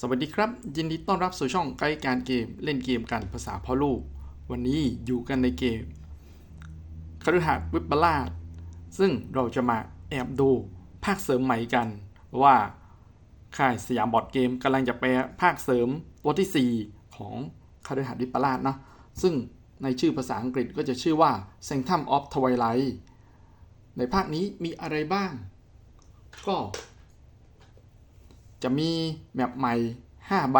สวัสดีครับ ยินดีต้อนรับสู่ช่องไกด์การเกมเล่นเกมกันภาษาพ่อลูก วันนี้อยู่กันในเกมคฤหัสถ์วิปลาสซึ่งเราจะมาแอบดูภาคเสริมใหม่กัน ว่าค่ายสยามบอร์ดเกมกำลังจะแปลภาคเสริมตัวที่ 4 ของคฤหัสถ์วิปลาสนะซึ่งในชื่อภาษาอังกฤษก็จะชื่อว่า Sanctum of Twilight ในภาคนี้มีอะไรบ้าง ก็ จะมีแมปใหม่ 5 ใบ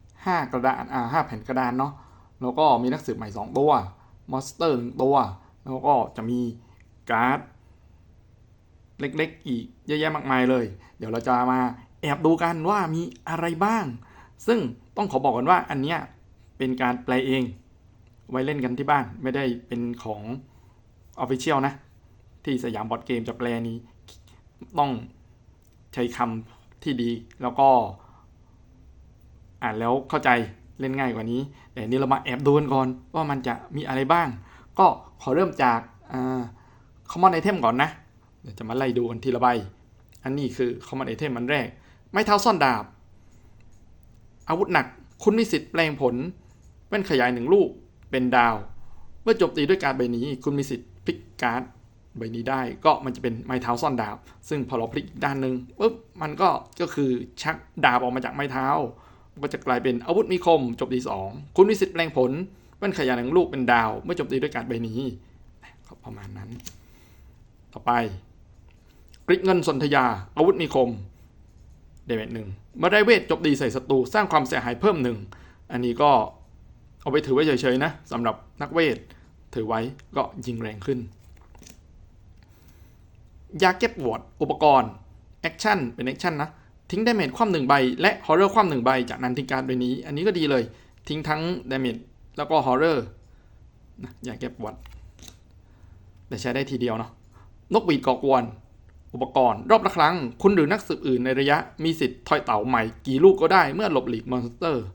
5 กระดานอ่าแผ่นกระดานเนาะแล้วก็มีนักสืบใหม่ 2 ตัวมอนสเตอร์หนึ่งตัว แล้วก็จะมีการ์ดเล็กๆ อีกเยอะแยะมากมายเลย เดี๋ยวเราจะมาแอบดูกันว่ามีอะไรบ้าง ซึ่งต้องขอบอกกันว่าอันเนี้ยเป็นการแปลเอง ไว้เล่นกันที่บ้านไม่ได้เป็นของ Official นะ ที่สยามบอร์ดเกมจะแปลนี้ ต้องใช้คำ ที่ดี แล้วก็ อ่านแล้วเข้าใจเล่นง่ายกว่านี้ แต่นี่เรามาแอบดูกันก่อนว่ามันจะมีอะไรบ้าง ก็ขอเริ่มจากอ่า common item ก่อนนะ เดี๋ยวจะมาไล่ดูกันทีละใบ อันนี้คือ common item มันแรก ไม้เท้าซ่อนดาบ อาวุธหนัก คุณมีสิทธิ์แปลงผลแว่นขยายหนึ่งลูกเป็นดาว เมื่อจมตีด้วยการใบนี้ คุณมีสิทธิ์พลิกการ์ด ใบนี้ได้ก็มันจะเป็นไม้เท้าซ่อนดาบ ซึ่งพอเราพลิกอีกด้านหนึ่งปุ๊บมันก็ก็คือชักดาบออกมาจากไม้เท้า ก็จะกลายเป็นอาวุธมีคมจมตีสองคุณมีสิทธิ์แปลงผลแว่นขยายหนึ่งลูกเป็นดาว เมื่อโจมตีด้วยการใบนี้ก็ประมาณนั้น ต่อไปกริกเงินสนธยา อาวุธมีคมเดเมจหนึ่งเมื่อได้เวทจมตีใส่ศัตรูสร้างความเสียหายเพิ่มหนึ่งอันนี้ก็เอาไปถือไว้เฉยๆนะสำหรับนักเวทถือไว้ก็ยิงแรงขึ้น ยาเก็บวอร์ดอุปกรณ์แอคชั่นเป็นแอคชั่นนะ ทิ้งดาเมจความหนึ่งใบ และฮอร์เรอร์ความหนึ่งใบ จากนั้นทิ้งการดใบนี้ อันนี้ก็ดีเลย ทิ้งทั้งดาเมจแล้วก็ฮอร์เรอร์นะยาเก็บวอร์ดแต่ใช้ได้ทีเดียวเนาะนกหวีดก่อกวน อุปกรณ์ รอบละครั้ง คุณหรือนักสืบอื่นในระยะมีสิทธิ์ทอยเต่าใหม่กี่ลูกก็ได้เมื่อหลบหลีกมอนสเตอร์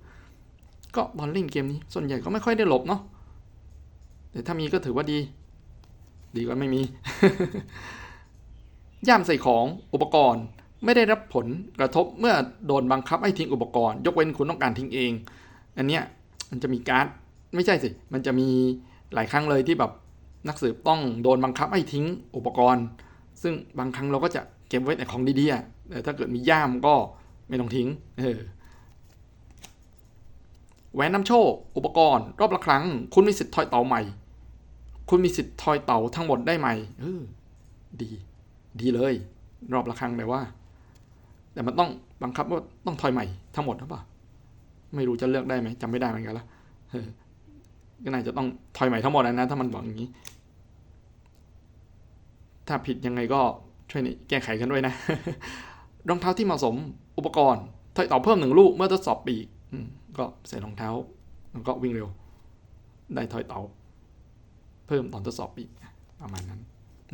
ก็ตอนเล่นเกมนี้ ส่วนใหญ่ก็ไม่ค่อยได้หลบเนาะแต่ถ้ามีก็ถือว่าดี ดีกว่าไม่มี ย่ามใส่ของอุปกรณ์ไม่ได้รับผลกระทบเมื่อโดนบังคับให้ทิ้งอุปกรณ์ ยกเว้นคุณต้องการทิ้งเอง อันเนี้ยมันจะมีการ์ดไม่ใช่สิ มันจะมีหลายครั้งเลยที่แบบนักสืบต้องโดนบังคับให้ทิ้งอุปกรณ์ ซึ่งบางครั้งเราก็จะเก็บไว้แต่ของดีๆแต่ถ้าเกิดมีย่ามก็ไม่ต้องทิ้งเออแหวนนำโชค อุปกรณ์ รอบละครั้ง คุณมีสิทธิ์ทอยเต่าใหม่ คุณมีสิทธิ์ทอยเต่าทั้งหมดได้ใหม่เออดี ดีเลย รอบละครั้งแต่ว่า แต่มันต้องบังคับว่าต้องทอยใหม่ทั้งหมดหรือเปล่าไม่รู้จะเลือกได้ไหมจำไม่ได้เหมือนกันละก็น่าจะต้องทอยใหม่ทั้งหมดนะ ถ้ามันบอกอย่างนี้ ถ้าผิดยังไงก็ช่วยแก้ไขกันด้วยนะ รองเท้าที่เหมาะสมอุปกรณ์ถอยต่อเพิ่มหนึ่งลูกเมื่อทดสอบปีกก็ใส่รองเท้าแล้วก็วิ่งเร็ว ได้ถอยเต่าเพิ่มตอนทดสอบปีกประมาณนั้น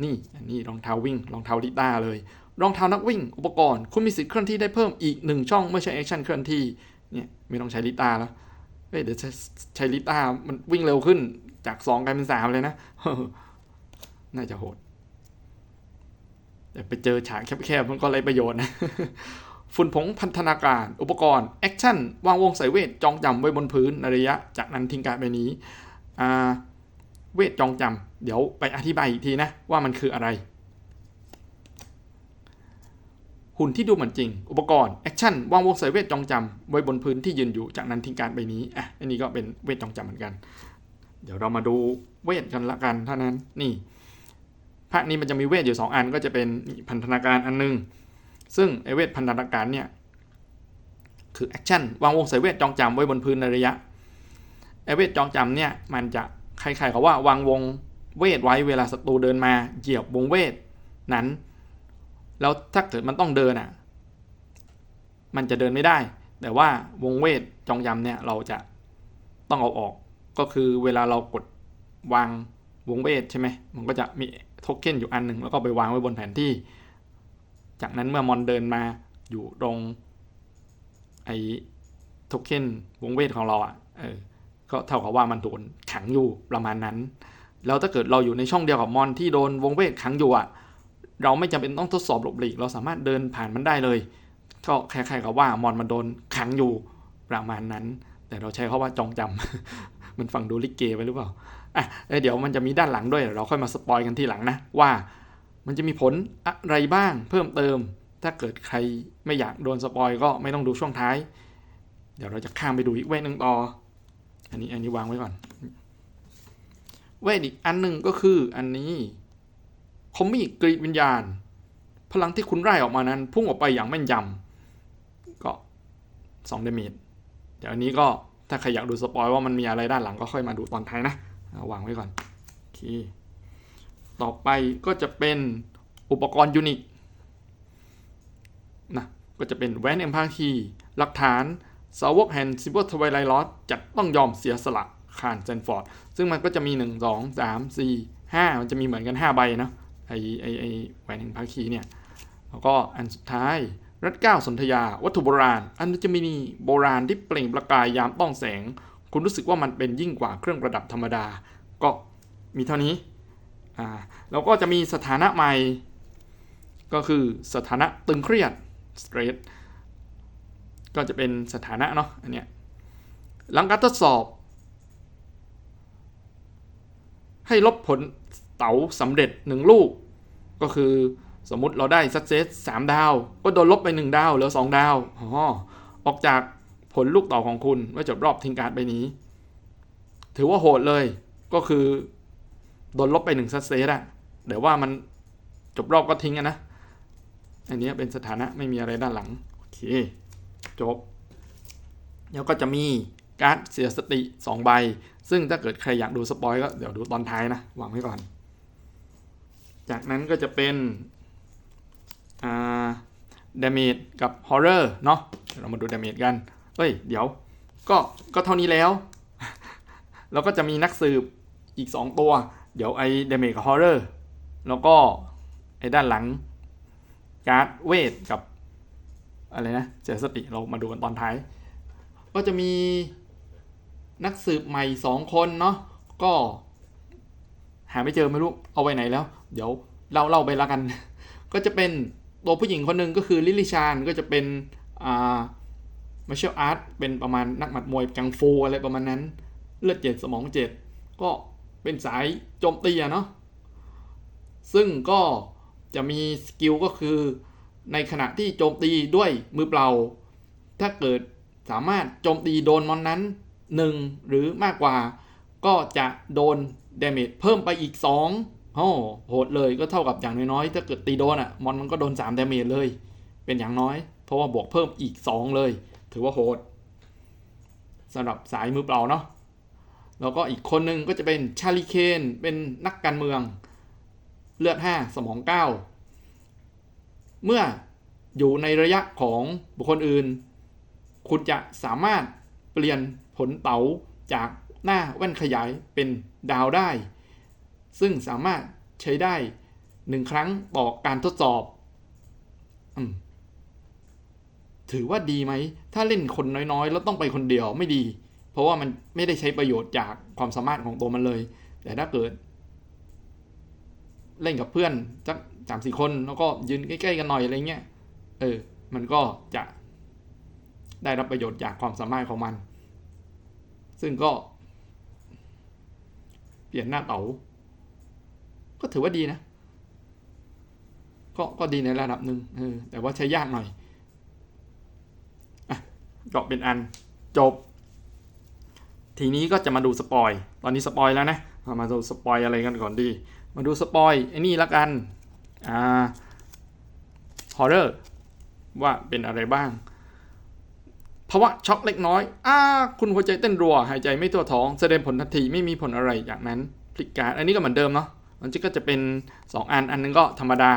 นี่อันนี้รองเท้าวิ่งรองเท้าลิต้าเลย รองเท้านักวิ่ง อุปกรณ์ คุณมีสิทธิ์เคลื่อนที่ได้เพิ่มอีกหนึ่งช่องเมื่อใช้แอคชั่นเคลื่อนที่เนี่ยไม่ต้องใช้ลิต้าแล้วเฮ้ยเดี๋ยวใช้ใช้ลิต้ามันวิ่งเร็วขึ้นจากสองกลายเป็นสามเลยนะน่าจะโหดแต่ไปเจอฉากแคบๆมันก็ไรประโยชน์นะฝุ่นผงพันธนาการ อุปกรณ์ แอคชั่น วางวงใส่เวท จองจำไว้บนพื้นในระยะ จากนั้นทิ้งการไปนี้ อ่า เวทจองจำเดี๋ยวไปอธิบายอีกทีนะว่ามันคืออะไร หุ่นที่ดูเหมือนจริง อุปกรณ์แอคชั่นวางวงใส่เวทจองจำไว้บนพื้นที่ยืนอยู่จากนั้นทิ้งการใบนี้อะอันนี้ก็เป็นเวทจองจำเหมือนกัน เดี๋ยวเรามาดูเวทกันละกันเท่านั้นนี่ภาคนี้มันจะมีเวทอยู่ 2 อันก็จะเป็นพันธนาการอันหนึง ซึ่งไอเวทพันธนาการเนี่ยคือแอคชั่นวางวงใส่เวทจองจำไว้บนพื้นในระยะไอเวทจองจำเนี่ยมันจะ ใคล้ายๆกับว่าวางวงเวทไว้เวลาศัตรูเดินมาเหยียบวงเวทนั้น แล้วถ้าเกิดมันต้องเดินอะ มันจะเดินไม่ได้ แต่ว่าวงเวทจองจำเนี่ยเราจะต้องเอาออก ก็คือเวลาเรากดวางวงเวทใช่ไหมมันก็จะมีโทเค็นอยู่อันหนึ่งแล้วก็ไปวางไว้บนแผนที่ จากนั้นเมื่อมอนเดินมาอยู่ตรงไอ้โทเค็นวงเวทของเราอะ่ะ เออ ก็เท่ากับว่ามันโดนขังอยู่ประมาณนั้น แล้วถ้าเกิดเราอยู่ในช่องเดียวกับมอนที่โดนวงเวทขังอยู่อะ่ะเราไม่จำเป็นต้องทดสอบหลบหลีก เราสามารถเดินผ่านมันได้เลย ก็คล้ายๆกับว่ามอนมันโดนขังอยู่ประมาณนั้น แต่เราใช้คาว่าจองจำมันฟังดูลิเกไปหรือเปล่าอะเอเดี๋ยวมันจะมีด้านหลังด้วย เราค่อยมาสปอยกันที่หลังนะว่ามันจะมีผลอะไรบ้างเพิ่มเติม ถ้าเกิดใครไม่อยากโดนสปอยก็ไม่ต้องดูช่วงท้าย เดี๋ยวเราจะข้ามไปดูอีกเวทหนึ่งต่อ อันนี้อันนี้วางไว้ก่อน เวทอีกอันหนึ่งก็คืออันนี้คอมมี่กรีดวิญญาณ พลังที่คุณไล่ออกมานั้น พุ่งออกไปอย่างแม่นยำก็2เดเมจเดี๋ยวอันนี้ก็ถ้าใครอยากดูสปอยว่ามันมีอะไรด้านหลังก็ค่อยมาดูตอนท้ายนะาวางไว้ก่อนโอเคต่อไปก็จะเป็นอุปกรณ์ยูนิคนะก็จะเป็นแวนเอ็มพาคีหลักฐาน สาวกแห่งซิเวอร์ทวายไลลอสจะต้องยอมเสียสละคานเซนฟอร์ด ซึ่งมันก็จะมี 1 2 3 4 5 มันจะมีเหมือนกัน 5 ใบนะไอไอไอแหวนแห่งภาคีเนี่ย แล้วก็อันสุดท้าย รัดเก้าสนธยา วัตถุโบราณ อันจะมีโบราณที่เปล่งประกายยามต้องแสง คุณรู้สึกว่ามันเป็นยิ่งกว่าเครื่องประดับธรรมดา ก็มีเท่านี้อ่าแล้วก็จะมีสถานะใหม่ ก็คือสถานะตึงเครียด stress ก็จะเป็นสถานะเนาะอันเนี้ยหลังการทดสอบ ให้ลบผลเต๋าสำเร็จหนึ่งลูก ก็คือสมมุติเราได้ success 3 ดาว ก็โดนลบไป 1 ดาวเหลือ 2 ดาวอ๋อออกจากผลลูกเต่าของคุณเมื่อจบรอบทิ้งการ์ดใบนี้ ถือว่าโหดเลยก็คือโดนลบไป1 success อะเดี๋ยวว่ามันจบรอบก็ทิ้งอะนะ อันนี้เป็นสถานะไม่มีอะไรด้านหลัง โอเค จบ แล้วก็จะมีการ์ดเสียสติ 2 ใบ ซึ่งถ้าเกิดใครอยากดูสปอยก็เดี๋ยวดูตอนท้ายนะวางไว้ก่อน จากนั้นก็จะเป็นอ่าดาเมจกับฮอ r ์เรอร์เนาะเดี๋ยวเรามาดูดาเมจกันเอ้ย เดี๋ยว ก็ก็เท่านี้แล้ว แล้วก็จะมีนักสืบอีก 2 ตัว เดี๋ยวไอ้ดาเมจกับฮอ r ์เรอร์แล้วก็ไอ้ด้านหลังการ์ดเวทกับ อะไรนะเสียสติเรามาดูกันตอนท้าย ก็จะมีนักสืบใหม่2คนเนาะก็ หาไม่เจอไม่รู้เอาไว้ไหนแล้ว เดี๋ยวเล่าเล่าไปล้วกัน ก็จะเป็นตัวผู้หญิงคนหนึ่งก็คือลิลิชานก็จะเป็นอ่ามาเชลอาร์ตเป็นประมาณนักหมัดมวยกังฟูอะไรประมาณนั้น เลือดเจ็ดสมองเจ็ดก็เป็นสายโจมตีอะเนาะซึ่งก็จะมีสกิลก็คือ ในขณะที่โจมตีด้วยมือเปล่า ถ้าเกิดสามารถโจมตีโดนมอนนั้น 1 หรือมากกว่า ก็จะโดนเดเมจเพิ่มไปอีก 2 โอ้โหดเลยก็เท่ากับอย่างน้อยๆ ถ้าเกิดตีโดนอะ่ะมอนมันก็โดน3ดาเมจเลย เป็นอย่างน้อย เพราะว่าบวกเพิ่มอีก 2 เลย ถือว่าโหดสำหรับสายมือเปล่าเนาะแล้วก็อีกคนหนึ่งก็จะเป็นชาลีเคนเป็นนักการเมือง เลือด 5 สมอง 9 เมื่ออยู่ในระยะของบุคคลอื่น คุณจะสามารถเปลี่ยนผลเต๋าจากหน้าแว่นขยายเป็นดาวได้ ซึ่งสามารถใช้ได้หนึ่งครั้งต่อการทดสอบอถือว่าดีไหม ถ้าเล่นคนน้อยๆ แล้วต้องไปคนเดียวไม่ดี เพราะว่ามันไม่ได้ใช้ประโยชน์จากความสามารถของตัวมันเลย แต่ถ้าเกิด เล่นกับเพื่อนสัก สามสี่คนแล้วก็ยืนใกล้ๆกันหน่อยอะไรเงี้ยเออ มันก็จะได้รับประโยชน์จากความสามารถของมัน ซึ่งก็ เปลี่ยนหน้าเต๋าก็ถือว่าดีนะ ก็ก็ดีในระดับหนึ่งเออแต่ว่าใช้ยากหน่อยอะก็เป็นอันจบ ทีนี้ก็จะมาดูสปอย ตอนนี้สปอยแล้วนะ มาดูสปอยอะไรกันก่อนดี มาดูสปอยไอ้นี่ละกัน อ่าฮอร์เรอร์ว่าเป็นอะไรบ้างภาวะช็อกเล็กน้อยอ้าคุณหัวใจเต้นรัว หายใจไม่ทั่วท้อง แสดงผลทันทีไม่มีผลอะไรจากนั้นพลิกการอันนี้ก็เหมือนเดิมเนาะมันก็จะเป็น 2 อัน อันนึงก็ธรรมดา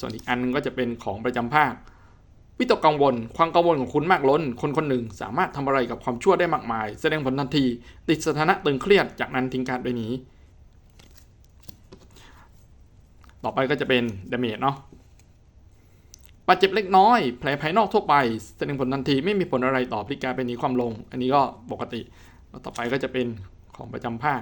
ส่วนอีกอันนึงก็จะเป็นของประจำภาค วิตกกังวล ความกังวลของคุณมากล้น คนคนหนึ่งสามารถทำอะไรกับความชั่วได้มากมาย แสดงผลทันที ติดสถานะตึงเครียด จากนั้นทิ้งการ์ดไปหนี ต่อไปก็จะเป็นดาเมจเนาะบาดเจ็บเล็กน้อย แผลภายนอกทั่วไป แสดงผลทันทีไม่มีผลอะไรต่อพลิกการเป็นนีความลง อันนี้ก็ปกติแล้วต่อไปก็จะเป็นของประจำภาค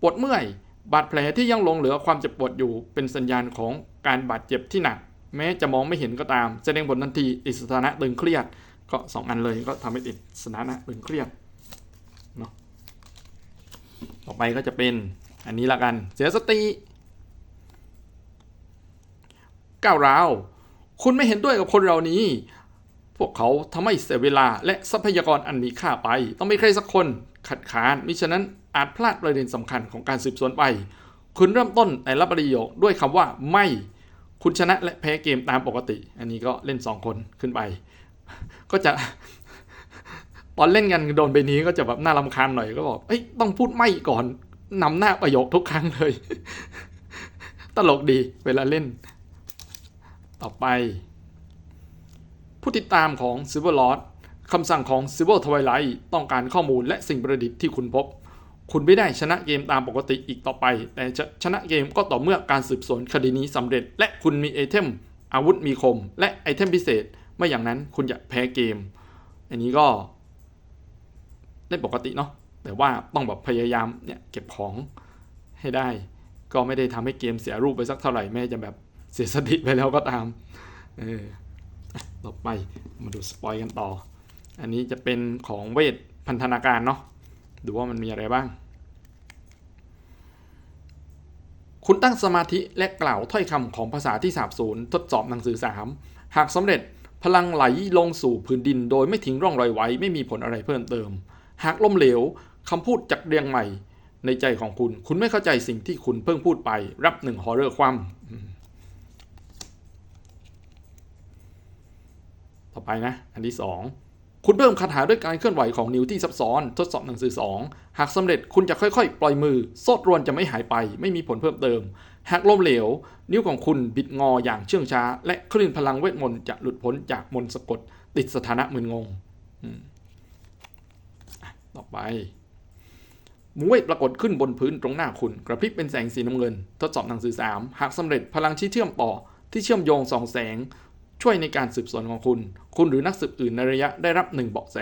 ปวดเมื่อย บาดแผลที่ยังลงเหลือความเจ็บปวดอยู่เป็นสัญญาณของการบาดเจ็บที่หนัก แม้จะมองไม่เห็นก็ตาม แสดงผลทันทีติดสถานะตึงเครียด ก็สองอันเลยก็ทำให้ติดสถานะตึงเครียดเนาะต่อไปก็จะเป็นอันนี้ละกัน เสียสติ ก้าวร้าว คุณไม่เห็นด้วยกับคนเหล่านี้ พวกเขาทำให้เสียเวลาและทรัพยากรอันมีค่าไป ต้องมีใครสักคนขัดขาน มิฉะนั้นอาจพลาดประเด็นสำคัญของการสืบสวนไป คุณเริ่มต้นแต่ละประโยคด้วยคำว่าไม่ คุณชนะและแพ้เกมตามปกติ อันนี้ก็เล่น 2 คนขึ้นไป ก็จะตอนเล่นกันโดนไปนี้ก็จะแบบน่ารำคาญหน่อยก็บอกเอ้ยต้องพูดไม่ก่อนนำหน้าประโยคทุกครั้งเลย ตลกดีเวลาเล่น ต่อไป ผู้ติดตามของ Silver Lord คำสั่งของ Silver Twilight ต้องการข้อมูลและสิ่งประดิษฐ์ที่คุณพบ คุณไม่ได้ชนะเกมตามปกติอีกต่อไป แต่จะชนะเกมก็ต่อเมื่อการสืบสวนคดีนี้สำเร็จ และคุณมีไอเทม อาวุธมีคม และไอเทมพิเศษ ไม่อย่างนั้นคุณจะแพ้เกม อันนี้ก็ได้ปกติเนาะแต่ว่าต้องแบบพยายามเนี่ยเก็บของให้ได้ ก็ไม่ได้ทำให้เกมเสียรูปไปสักเท่าไหร่แม้จะแบบ เสียสติไปแล้วก็ตามเออต่อไปมาดูสปอยกันต่อ อันนี้จะเป็นของเวทพันธนาการเนาะดูว่ามันมีอะไรบ้าง คุณตั้งสมาธิและกล่าวถ้อยคำของภาษาที่สาบสูญทดสอบหนังสือ3หากสำเร็จพลังไหลลงสู่พื้นดินโดยไม่ทิ้งร่องรอยไว้ ไม่มีผลอะไรเพิ่มเติม หากล้มเหลวคำพูดจากเรียงใหม่ในใจของคุณ คุณไม่เข้าใจสิ่งที่คุณเพิ่งพูดไป รับหนึ่งฮอร์เรอร์ความ ต่อไปนะ อันที่ 2 คุณเพิ่มคาถาด้วยการเคลื่อนไหวของนิ้วที่ซับซ้อน ทดสอบหนังสือ 2 หากสำเร็จคุณจะค่อยๆ ปล่อยมือโซดรวนจะไม่หายไป ไม่มีผลเพิ่มเติม หากล้มเหลว นิ้วของคุณบิดงออย่างเชื่องช้า และคลื่นพลังเวทมนต์จะหลุดพ้นจากมนต์สะกด ติดสถานะมึนงงต่อไปมุ้งเวทปรากฏขึ้นบนพื้นตรงหน้าคุณ กระพริบเป็นแสงสีน้ำเงิน ทดสอบหนังสือ 3 หากสำเร็จพลังชี้เชื่อมต่อที่เชื่อมโยงสองแสง ช่วยในการสืบสวนของคุณ คุณหรือนักสืบอื่นในระยะได้รับหนึ่งเบาะแส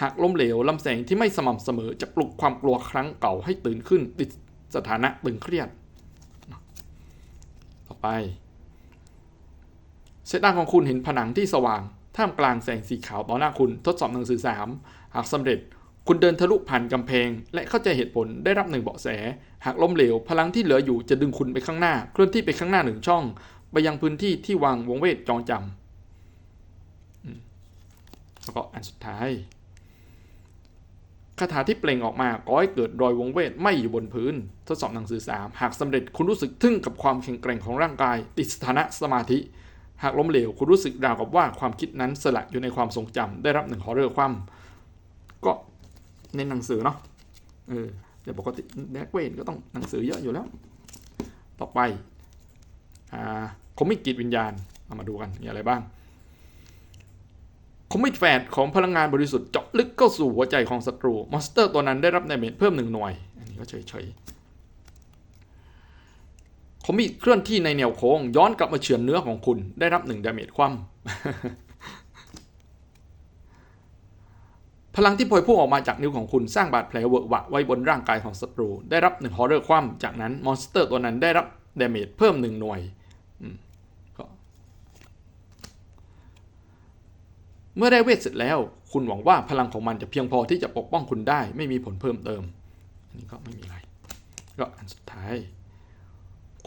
หากล้มเหลวลำแสงที่ไม่สม่ำเสมอจะปลุกความกลัวครั้งเก่าให้ตื่นขึ้น ติดสถานะตึงเครียด ต่อไปเซตาของคุณเห็นผนังที่สว่าง ท่ามกลางแสงสีขาวต่อหน้าคุณทดสอบหนังสือ 3 หากสำเร็จคุณเดินทะลุผ่านกำแพง และเข้าใจเหตุผลได้รับหนึ่งเบาะแส หากล้มเหลว พลังที่เหลืออยู่จะดึงคุณไปข้างหน้า เคลื่อนที่ไปข้างหน้าหนึ่งช่อง ไปยังพื้นที่ที่วางวงเวทจองจำแล้วก็อันสุดท้ายคาถาที่เปล่งออกมาก่อให้เกิดรอยวงเวทไม่อยู่บนพื้น ทดสอบหนังสือ 3 หากสำเร็จคุณรู้สึกทึ่งกับความแข็งแกร่งของร่างกาย ติดสถานะสมาธิ หากล้มเหลวคุณรู้สึกราวกับว่าความคิดนั้นสลักอยู่ในความทรงจำได้รับหนึ่งฮอเรอคว่ำก็ในหนังสือเนาะเออแต่ปกติแดกเวทก็ต้องหนังสือเยอะอยู่แล้ว ต่อไปอ่า คอมิกจิตวิญญาณเอามาดูกันมีอะไรบ้างคอมิกแฟดของพลังงานบริสุทธิ์เจาะลึกเข้าสู่หัวใจของศัตรู มอนสเตอร์ตัวนั้นได้รับดาเมจเพิ่มหนึ่งหน่วย อันนี้ก็เฉยๆคอมิกเคลื่อนที่ในแนวโค้ง ย้อนกลับมาเฉือนเนื้อของคุณได้รับหนึ่งดาเมจคว่ำพลังที่พวยพุ่งออกมาจากนิ้วของคุณสร้างบาดแผลเวอะหวะไว้บนร่างกายของศัตรู ได้รับหนึ่งฮอร์เรอร์คว่ำจากนั้นมอนสเตอร์ตัวนั้นได้รับดาเมจเพิ่มหนึ่งหน่วย เมื่อได้เวทเสร็จแล้ว คุณหวังว่าพลังของมันจะเพียงพอที่จะปกป้องคุณได้ ไม่มีผลเพิ่มเติม อันนี้ก็ไม่มีอะไร ก็อันสุดท้าย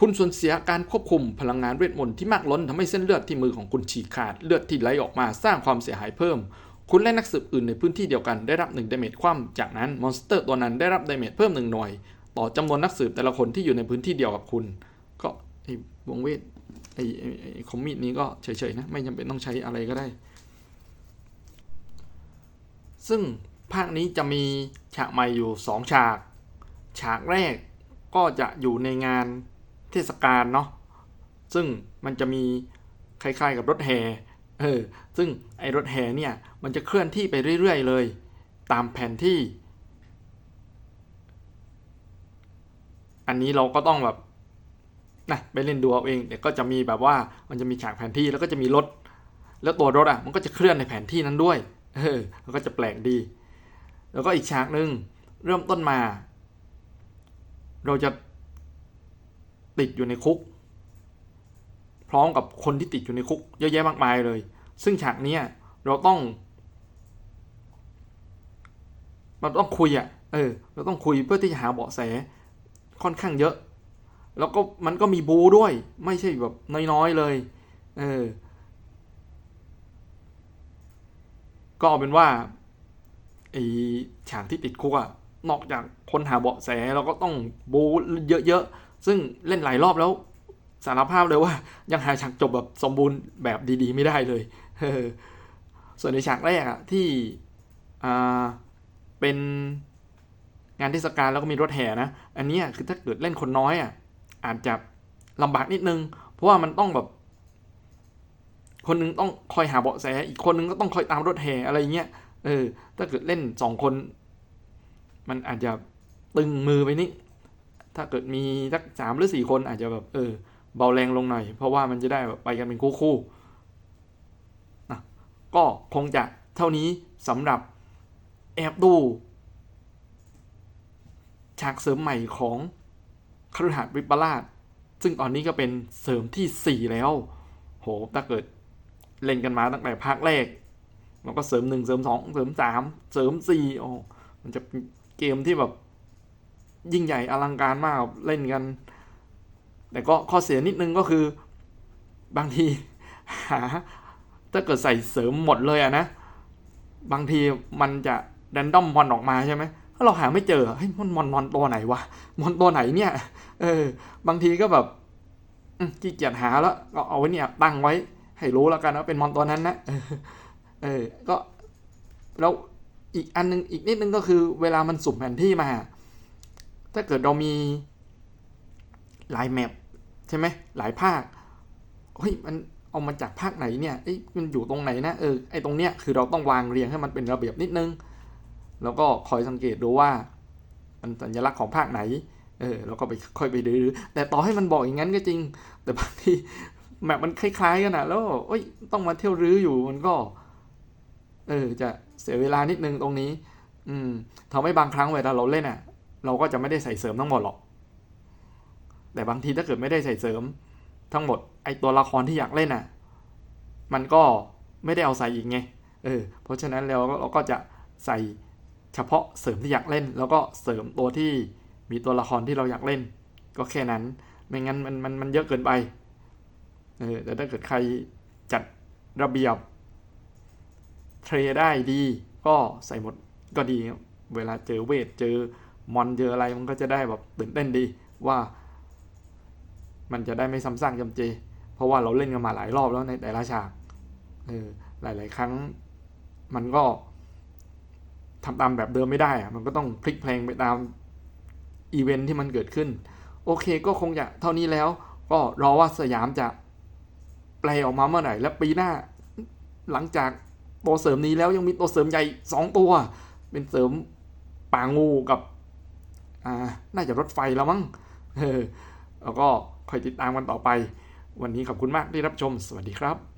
คุณสูญเสียการควบคุมพลังงานเวทมนต์ที่มากล้นทำให้เส้นเลือดที่มือของคุณฉีกขาดเลือดที่ไหลออกมาสร้างความเสียหายเพิ่ม คุณและนักสืบอื่นในพื้นที่เดียวกันได้รับหนึ่งดาเมจคว่ำจากนั้นมอนสเตอร์ตัวนั้นได้รับดาเมจเพิ่มหนึ่งหน่วย ต่อจำนวนนักสืบแต่ละคนที่อยู่ในพื้นที่เดียวกับคุณ ก็ไอ้วงเวทไอ้ไอ้คอมมิตนี้ก็เฉยๆนะไม่จำเป็นต้องใช้อะไรก็ได้ ซึ่งภาคนี้จะมีฉากใหม่อยู่ 2 ฉาก ฉากแรกก็จะอยู่ในงานเทศกาลเนาะซึ่งมันจะมีคล้ายๆกับรถแห่เออซึ่งไอ้รถแห่เนี่ยมันจะเคลื่อนที่ไปเรื่อยๆเลย ตามแผนที่ อันนี้เราก็ต้องแบบนะไปเล่นดูเอาเองเดี๋ยวก็จะมีแบบว่ามันจะมีฉากแผนที่แล้วก็จะมีรถ แล้วตัวรถอะมันก็จะเคลื่อนในแผนที่นั้นด้วย เออมันก็จะแปลกดี แล้วก็อีกฉากหนึ่งเริ่มต้นมา เราจะติดอยู่ในคุก พร้อมกับคนที่ติดอยู่ในคุก เยอะแยะมากมายเลย ซึ่งฉากนี้เราต้องเราต้องคุยอะ่ะเออเราต้องคุยเพื่อที่จะหาเบาะแสค่อนข้างเยอะ แล้วก็มันก็มีบูด้วย ไม่ใช่แบบน้อยๆเลย เออ ก็เอาเป็นว่าไอฉากที่ติดคุกอะนอกจากคนหาเบาะแสเราก็ต้องบูเยอะๆ ซึ่งเล่นหลายรอบแล้วสารภาพเลยว่า ยังหาฉากจบแบบสมบูรณ์แบบดีๆ ไม่ได้เลยส่วนในฉากแรกอะที่เป็นงานเทศกาลแล้วก็มีรถแห่นะ อันนี้คือถ้าเกิดเล่นคนน้อยอะอาจจะลำบากนิดนึง เพราะว่ามันต้องแบบ คนหนึงต้องคอยหาเบาะแส อีกคนนึงก็ต้องคอยตามรถแห่อะไรเงี้ย เออ ถ้าเกิดเล่นสองคน มันอาจจะตึงมือไปนิดถ้าเกิดมีสักสามหรือสี่คนอาจจะแบบ เออ เบาแรงลงหน่อย เพราะว่ามันจะได้แบบไปกันเป็นคู่ๆนะก็คงจะเท่านี้สำหรับแอบดูฉากเสริมใหม่ของคฤหาสน์วิปลาสซึ่งตอนนี้ก็เป็นเสริมที่ 4 แล้ว โห ถ้าเกิด เล่นกันมาตั้งแต่ภาคแรกแล้วก็เสริมหนึ่งเสริมสองเสริมสามเสริมสี่โอ้มันจะเกมที่แบบยิ่งใหญ่อลังการมากเล่นกัน แต่ก็ข้อเสียนิดนึงก็คือบางทีหาถ้าเกิดใส่เสริมหมดเลยอะนะ บางทีมันจะแรนดอมมอนออกมาใช่ไหมถ้าเราหาไม่เจอเฮ้ยมันมอนมอนตัวไหนวะมอนตัวไหนเนี่ย เออ บางทีก็แบบขี้เกียจหาแล้วก็เอาไว้เนี่ยตั้งไว้ ให้รู้แล้วกันว่าเป็นมอนตัวนั้นนะเออก็แล้วอีกอันนึงอีกนิดนึงก็คือเวลามันสุ่มแผนที่มา ถ้าเกิดเรามีหลายแมปใช่ไหมหลายภาคเฮ้ยมันเอามาจากภาคไหนเนี่ยเอ้ยมันอยู่ตรงไหนนะเออไอตรงเนี้ยคือเราต้องวางเรียงให้มันเป็นระเบียบนิดนึง แล้วก็คอยสังเกตดูว่า มันสัญลักษณ์ของภาคไหน เออเราก็ไปค่อยไปดูแต่ต่อให้มันบอกอย่างนั้นก็จริง แต่บางที แมปมันคล้ายๆกันนะแล้วเอ้ยต้องมาเที่ยวรื้ออยู่มันก็ เออ จะเสียเวลานิดนึงตรงนี้ อืมทำให้บางครั้งเวลาเราเล่นอะ เราก็จะไม่ได้ใส่เสริมทั้งหมดหรอก แต่บางทีถ้าเกิดไม่ได้ใส่เสริม ทั้งหมด ไอตัวละครที่อยากเล่นอะ มันก็ไม่ได้เอาใส่อีกไง เออ เพราะฉะนั้นเราก็เราก็จะใส่เฉพาะเสริมที่อยากเล่น แล้วก็เสริมตัวที่มีตัวละครที่เราอยากเล่น ก็แค่นั้น ไม่งั้นมันมันมันเยอะเกินไป แต่ถ้าเกิดใครจัดระเบียบ เทรได้ดี ก็ใส่หมดก็ดีครับเวลาเจอเวทเจอมอนเจออะไรมันก็จะได้แบบตื่นเต้นดีว่า มันจะได้ไม่ซ้ำซากจำเจ เพราะว่าเราเล่นกันมาหลายรอบแล้วในแต่ละฉากเออหลาย ๆ ครั้งมันก็ทำตามแบบเดิมไม่ได้อะมันก็ต้องพลิกเพลงไปตามอีเวนท์ที่มันเกิดขึ้น โอเคก็คงจะเท่านี้แล้ว ก็รอว่าสยามจะ ลออกมาเมื่อไหร่ และปีหน้า หลังจากตัวเสริมนี้แล้วยังมีตัวเสริมใหญ่สองตัว เป็นเสริมป่างูกับ อ่า น่าจะรถไฟแล้วมั้งเออแล้วก็คอยติดตามกันต่อไป วันนี้ขอบคุณมากที่รับชม สวัสดีครับ